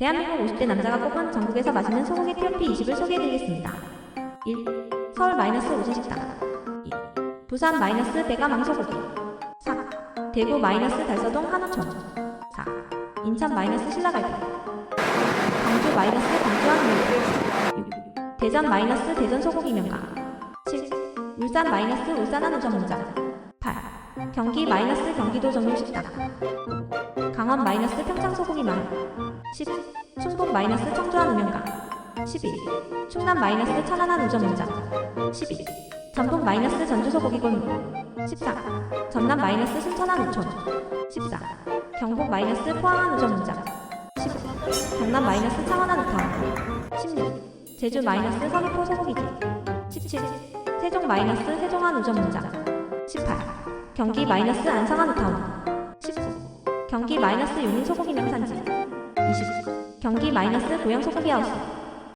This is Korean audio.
대한민국 50대 남자가 꼽은 전국에서 맛있는 소고기 TOP 20을 소개해드리겠습니다. 1. 서울 마이너스 오신식당 2. 부산 마이너스 배가 망 소고기 4. 대구 마이너스 달서동 한우촌 4. 인천 마이너스 신라갈비 광주 마이너스 광주한 물 6. 대전 마이너스 대전 소고기 명가 7. 울산 마이너스 울산 한우 전문점 8. 경기 마이너스 경기도 전문식당 강원 마이너스 평창 소고기 마을 10. 충북 마이너스 청주한 우명가 11. 충남 마이너스 천안한 우전문장 12. 전북 마이너스 전주 소고기 골목 14. 전남 마이너스 순천한 우촌 14. 경북 마이너스 포항한 우전문장 15. 경남 마이너스 창원한 우타운 16. 제주 마이너스 서귀포 소고기집 17. 세종 마이너스 세종한 우전문장 18. 경기 마이너스 안성한 우타운 19. 경기 마이너스 용인 소고기 명산지 20. 경기 마이너스 고양 소고기 하우스